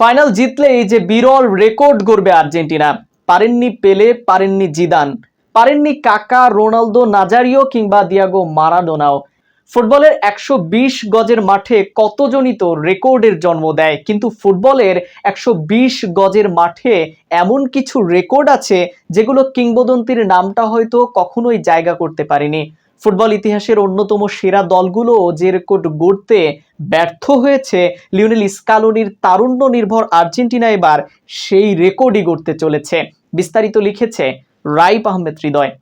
Final জিতলেই যে বিরল record গড়বে Argentina. পারেননি পেলে, পারেননি জিদান। পারেননি কাকা, রোনালদো, নাজারিও কিংবা দিয়াগো মারাডোনাও। ফুটবলের একশো বিশ গজের মাঠে কতজনই তো রেকর্ডের জন্ম দেয়, কিন্তু ফুটবলের একশো বিশ গজের মাঠে এমন কিছু রেকর্ড আছে যেগুলো কিংবদন্তির নামটা হয়তো কখনোই জায়গা করতে পারেনি। ফুটবল ইতিহাসের অন্যতম সেরা দলগুলো যে রেকর্ড গড়তে ব্যর্থ হয়েছে, লিওনেল স্কালোনির তারুণ্য নির্ভর আর্জেন্টিনা এবার সেই রেকর্ডই গড়তে চলেছে। বিস্তারিত লিখেছে রাইপ আহমেদ হৃদয়।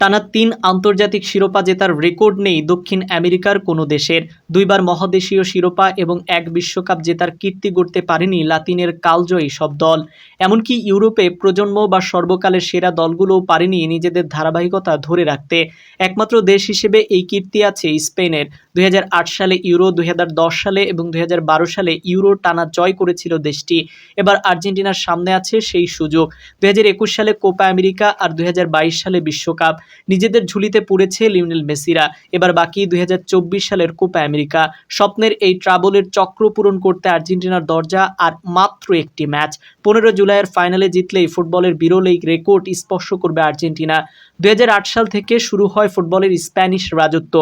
টানা তিন আন্তর্জাতিক শিরোপা জেতার রেকর্ড নেই দক্ষিণ আমেরিকার কোনো দেশের। দুইবার মহাদেশীয় শিরোপা এবং এক বিশ্বকাপ জেতার কীর্তি গড়তে পারেনি লাতিনের কালজয়ী সব দল। এমনকি ইউরোপে প্রজন্ম বা সর্বকালের সেরা দলগুলোও পারেনি নিজেদের ধারাবাহিকতা ধরে রাখতে। একমাত্র দেশ হিসেবে এই কীর্তি আছে স্পেনের। দুই হাজার আট সালে ইউরো দু হাজার দশ সালে এবং দুই হাজার বারো সালে ইউরো টানা জয় করেছিল দেশটি। এবার আর্জেন্টিনার সামনে আছে সেই সুযোগ। দুই হাজার একুশ সালে কোপা আমেরিকা আর দুই হাজার বাইশ সালে বিশ্বকাপ। নিজেদের ঝুলিতে পড়েছে লিওনেল মেসিরা। এবার বাকি দুই হাজার চব্বিশ সালের কোপা আমেরিকা। স্বপ্নের এই ট্রাবলের চক্র পূরণ করতে আর্জেন্টিনার দরজা আর মাত্র একটি ম্যাচ। পনেরো জুলাইয়ের ফাইনালে জিতলেই ফুটবলের বিরল এই রেকর্ড স্পর্শ করবে আর্জেন্টিনা। দুই সাল থেকে শুরু হয় ফুটবলের স্প্যানিশ রাজত্ব।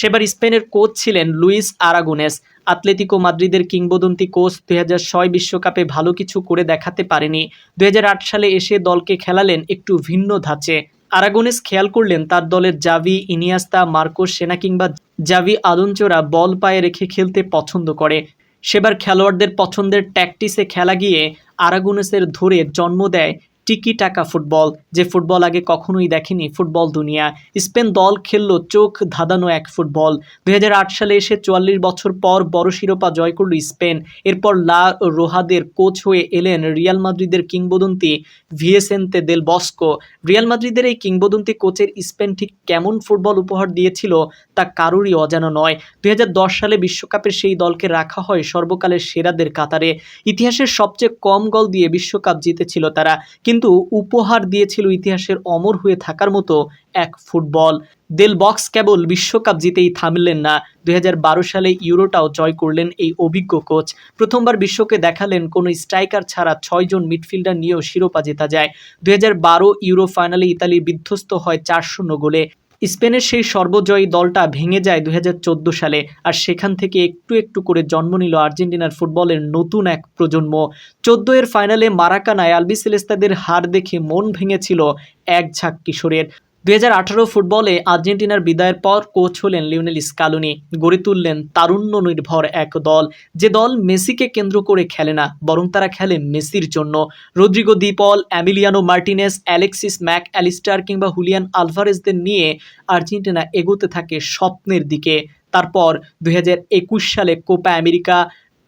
সেবার স্পেনের কোচ ছিলেন লুইস আরাগুনেস। আতলেতিকো মাদ্রিদের কিংবদন্তি কোচ দুই বিশ্বকাপে ভালো কিছু করে দেখাতে পারেনি। দুই হাজার আট সালে এসে দলকে খেলালেন একটু ভিন্ন ধাঁচে। আরাগোনেস খেয়াল করলেন তার দলের জাভি, ইনিয়াস্তা, মার্কোস সেনা কিংবা জাভি আদঞ্চোরা বল পায়ে রেখে খেলতে পছন্দ করে। সেবার খেলোয়াড়দের পছন্দের ট্যাকটিসে খেলা গিয়ে আরাগোনেসের ধরে জন্ম দেয় টিকি টাকা ফুটবল, যে ফুটবল আগে কখনোই দেখেনি ফুটবল দুনিয়া। স্পেন দল খেলল, চোখ ধাঁধানো এক ফুটবল। দুই হাজার আট সালে এসে চুয়াল্লিশ বছর পর বড় শিরোপা জয় করল স্পেন। এরপর লা রোহাদের কোচ হয়ে এলেন রিয়াল মাদ্রিদের কিংবদন্তি ভিএসেন্তে দেল বস্কো। রিয়াল মাদ্রিদের এই কিংবদন্তি কোচের স্পেন ঠিক কেমন ফুটবল উপহার দিয়েছিল তা কারোরই অজানা নয়। দুই সালে বিশ্বকাপের সেই দলকে রাখা হয় সর্বকালের সেরাদের কাতারে। ইতিহাসের সবচেয়ে কম গল দিয়ে বিশ্বকাপ জিতেছিল তারা। কিন্তু উপহার দিয়েছিল ইতিহাসের অমর হয়ে থাকার মতো এক ফুটবল। দেল বক্স কেবল বিশ্বকাপ জিতেই থামলেন না। দুই হাজার বারো সালে ইউরোটাও জয় করলেন এই অভিজ্ঞ কোচ। প্রথমবার বিশ্বকে দেখালেন কোনো স্ট্রাইকার ছাড়া ছয়জন মিডফিল্ডার নিয়েও শিরোপা জেতা যায়। দুই হাজার বারো ইউরো ফাইনালে ইতালি বিধ্বস্ত হয় চার শূন্য গোলে। স্পেনের সেই সর্বজয়ী দলটা ভেঙে যায় দুই হাজার চোদ্দ সালে আর সেখান থেকে একটু একটু করে জন্ম নিল আর্জেন্টিনার ফুটবলের নতুন এক প্রজন্ম। চোদ্দ এর ফাইনালে মারাকানায় আলবিসেলেস্তাদের হার দেখে মন ভেঙেছিল এক ঝাঁক কিশোরের। দুই হাজার আঠেরো ফুটবলে আর্জেন্টিনার বিদায়ের পর কোচ হলেন লিওনেল স্কালুনি। গড়ে তুললেন তারুণ্য নির্ভর এক দল। যে দল মেসিকে কেন্দ্র করে খেলে না, বরং তারা খেলে মেসির জন্য। Rodrigo De Paul Emiliano Martinez, Alexis Mac, Allister কিংবা হুলিয়ান আলভারেজদের নিয়ে আর্জেন্টিনা এগোতে থাকে স্বপ্নের দিকে। তারপর দুই হাজার একুশ সালে কোপা আমেরিকা,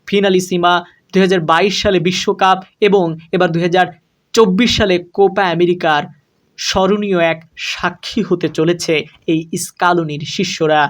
ফিনালিসিমা, দুই হাজার বাইশ সালে বিশ্বকাপ এবং এবার দু হাজার চব্বিশ সালে কোপা আমেরিকার স্মরণীয় এক সাক্ষী হতে চলেছে এই স্কালনির শিষ্যরা।